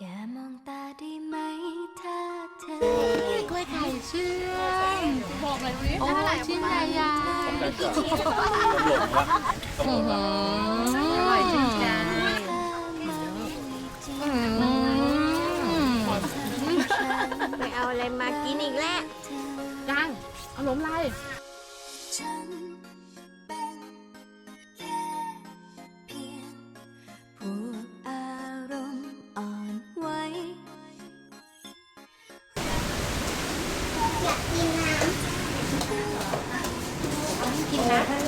อย่ามองตาได้ไหมถ้าเธอกล้วยไข่เชื่อมบอกเลยวันนี้โอ้ชิ้นใหญ่ๆอือหืออร่อยจริงจังอืมไปเอาอะไรมากินอีกแล้วจังเอาล้มไร กินน้ำกินน้ำ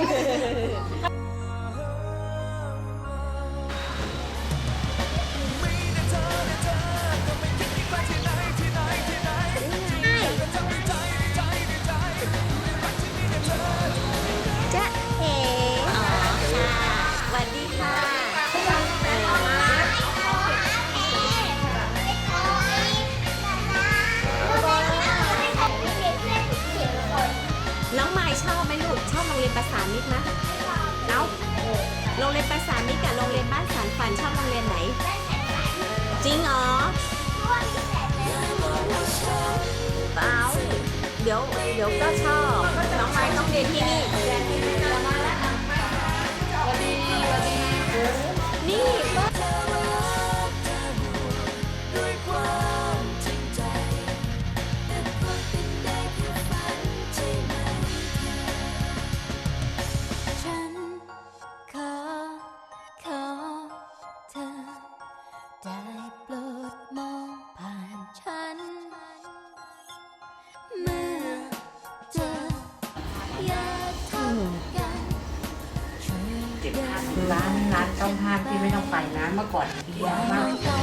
จ๊ะเอ๋ ฝันชอบโรงเรียนไหน จริงเหรอเปล่าเดี๋ยวเดี๋ยวก็ชอบ น้องไม้ต้องเรียนที่นี่ เจ็บข้าที่ร้านร้านเจ้างห้ามที่ไม่ต้องไปนะเมื่อก่อนเยอะมาก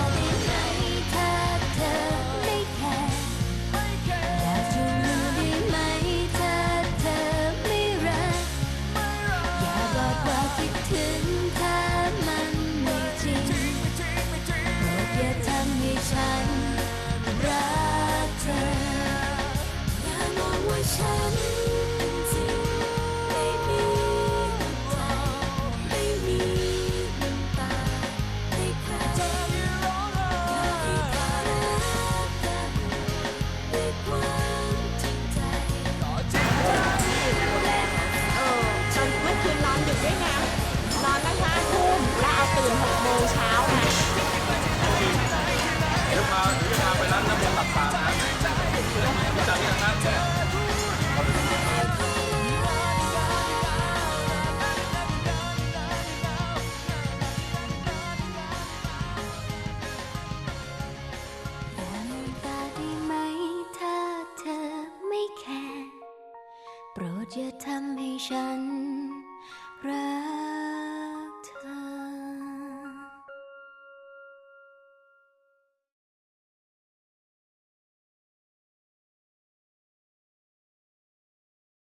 จะทำให้ฉันรัก